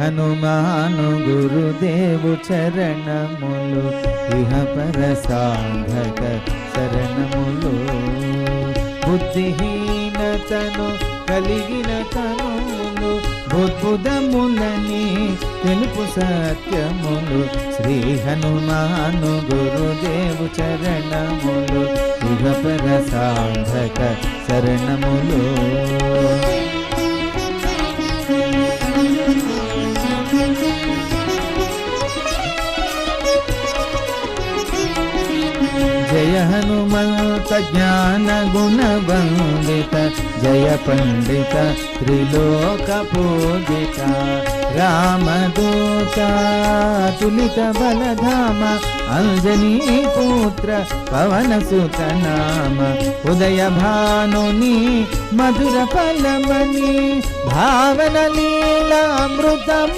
హనుమాను గురుదేవు చరణములు ఇహ పర సాంఘక శరణములు. బుద్ధిహీనతను కలిగిన తనులు బుద్ధుదములని తెలుపు సత్యములు. శ్రీ హనుమాను గురుదేవు చరణములు ఇహ పర సాంఘక శరణములు. हनुमन्त ज्ञान गुण वन्दित जय पंडित त्रिलोक पूजिता। राम रामदूता तुलित बलधाम, अंजनी पुत्र पवनसुत नाम। उदय भानुनी, मधुर फलमणि भावन लीलामृतम्